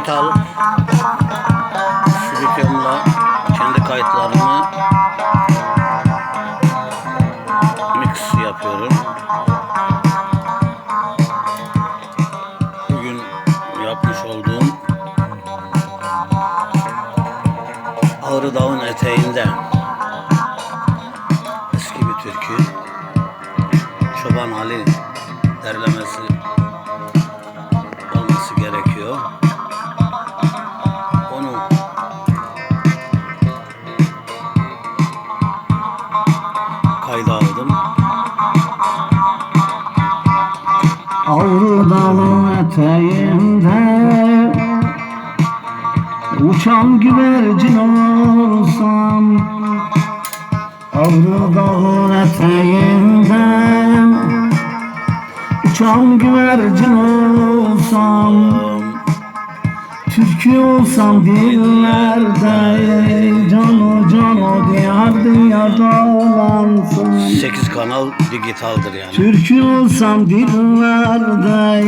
stüdyomla Eteğinde eski bir türkü Çoban Ali derlemesi olması gerekiyor. Onu kayda aldım. Avru dağın eteğinde Uçan güvercin olsam Avru dağın eteğinde Uçan güvercin olsam Türkü olsam dillerde Cano cano diyar diyar dolansın 8 kanal dijitaldir yani. Türkü olsam dillerde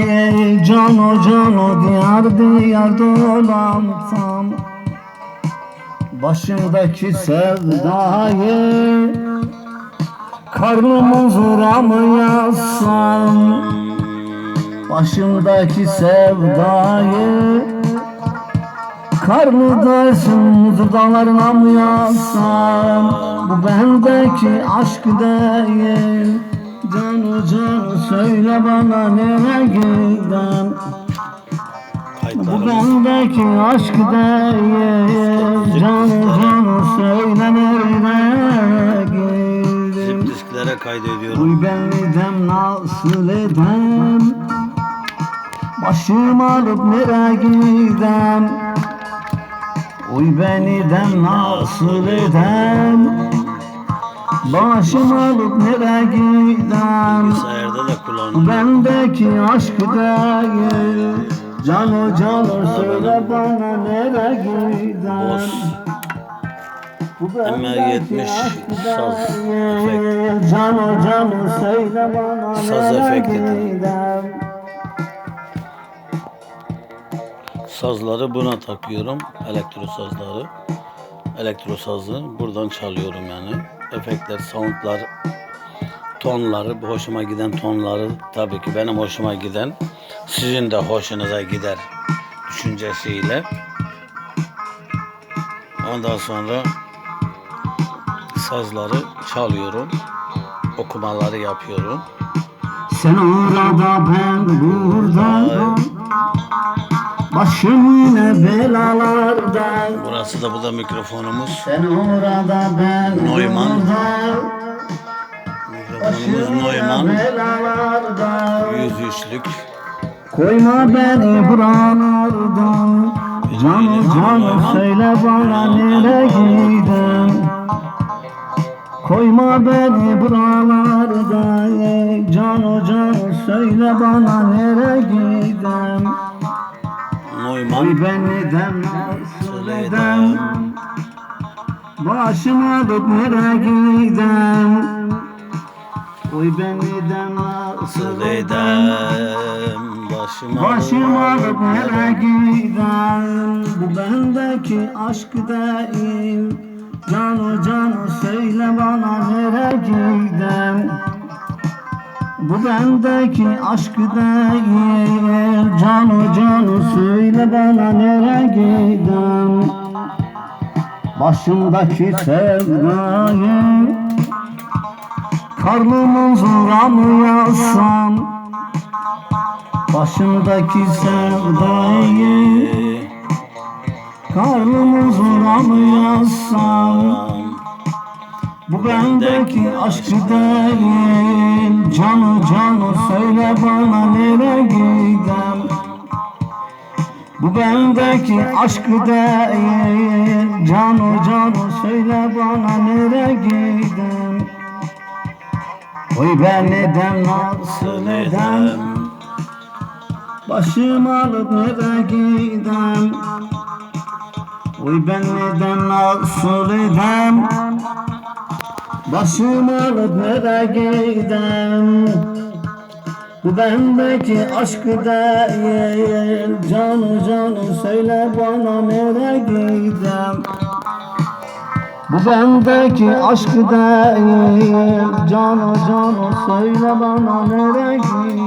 Cano cano diyar diyar dolansam Başımdaki sevdayı Karnımın zora mı yazsam? Başımdaki sevdayı Karlı dersin dağlarına mı yazsam? Bu bendeki aşk değil. Canı canı söyle bana nereye gidem Bu Kayıtlarımız bendeki aşk değil Canı canı söyle nereye gidem zip disklere kaydediyorum. Uy ben nasıl edem. Başım alıp nereye gidem? Uy ben idem nasıl edem. Başım alıp nereye gidem? Bendeki aşk değil Cano cano söyle bana nereye. Bu bendeki MR70 aşk saz değil Cano cano söyle bana Saz gidem Sazları buna takıyorum. Elektro sazları. Elektro sazı buradan çalıyorum yani. Efektler, soundlar, tonları, hoşuma giden tonları tabii ki benim hoşuma giden sizin de hoşunuza gider düşüncesiyle. Ondan sonra sazları çalıyorum. Okumaları yapıyorum. Sen orada ben burada Başım yine belalarda Burası da bu da mikrofonumuz. Sen orada ben Neumann. burada Mikrofonumuz Neumann. belalarda 103'lük. Koyma beni buralardan. Canı canı söyle bana nereye gidem Koyma beni buralarda Canı canı söyle bana nereye gidem Neumann. Oy ben neden? Nasıl edem Başımı alıp nereye gidem Oy ben neden? Nasıl edem Başım alıp nereye gidem Bu bendeki aşk değil. Cano cano söyle bana nereye gidem Bu bendeki aşk değil. Cano cano söyle bana nereye gidem Başımdaki sevdayı Karnımın zora mı yazsam Başımdaki sevdayı Karnımın zora mı yazsam Bu bendeki aşk değil Canı canı söyle bana nereye gidem? Bu bendeki aşk değil Cano cano söyle bana nereye gidem? Oy ben neden nasıl edem Başım alıp nereye gidem. Oy ben neden nasıl edem? Başım alıp nereye gidem. Bu bendeki aşk değil. Canı canı söyle bana nereye gidem? Bu bendeki aşk değil. Canı canı söyle bana nereye gidem